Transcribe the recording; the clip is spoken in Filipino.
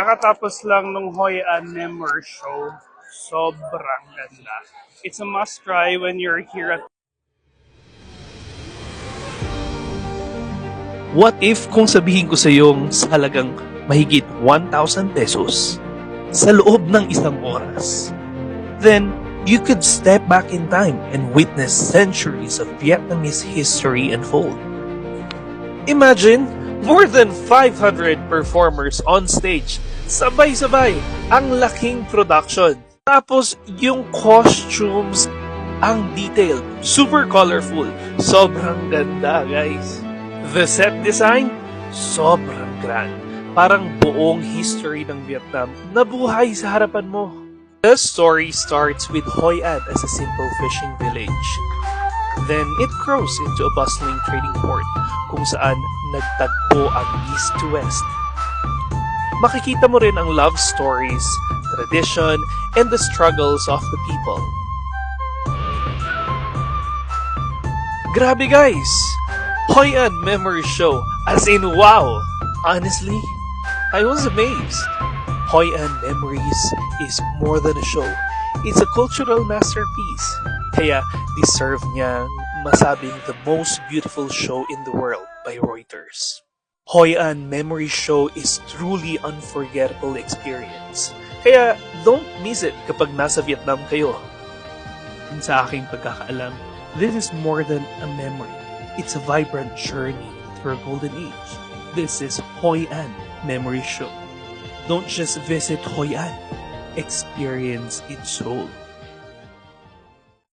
Kakatapos lang nung Hoi An Memory Show. Sobrang ganda. It's a must try when you're here at What if kung sabihin ko sa iyong sa halagang mahigit 1,000 pesos sa loob ng isang oras? Then, you could step back in time and witness centuries of Vietnamese history unfold. Imagine, more than 500 performers on stage, sabay-sabay, ang laking production. Tapos, yung costumes, ang detailed, super colorful, sobrang ganda, guys. The set design, sobrang grand. Parang buong history ng Vietnam na buhay sa harapan mo. The story starts with Hoi An as a simple fishing village. Then it grows into a bustling trading port kung saan nagtagpo ang east to west. Makikita mo rin ang love stories, tradition, and the struggles of the people. Grabe guys! Hoi An Memory Show, as in wow! Honestly, I was amazed. Hoi An Memories is more than a show. It's a cultural masterpiece. Kaya deserve niya masabing the most beautiful show in the world by Reuters. Hoi An Memory Show is truly unforgettable experience. Kaya don't miss it kapag nasa Vietnam kayo. Sa aking pagkakaalam, this is more than a memory. It's a vibrant journey through a golden age. This is Hoi An Memory Show. Don't just visit Hoi An, experience its soul.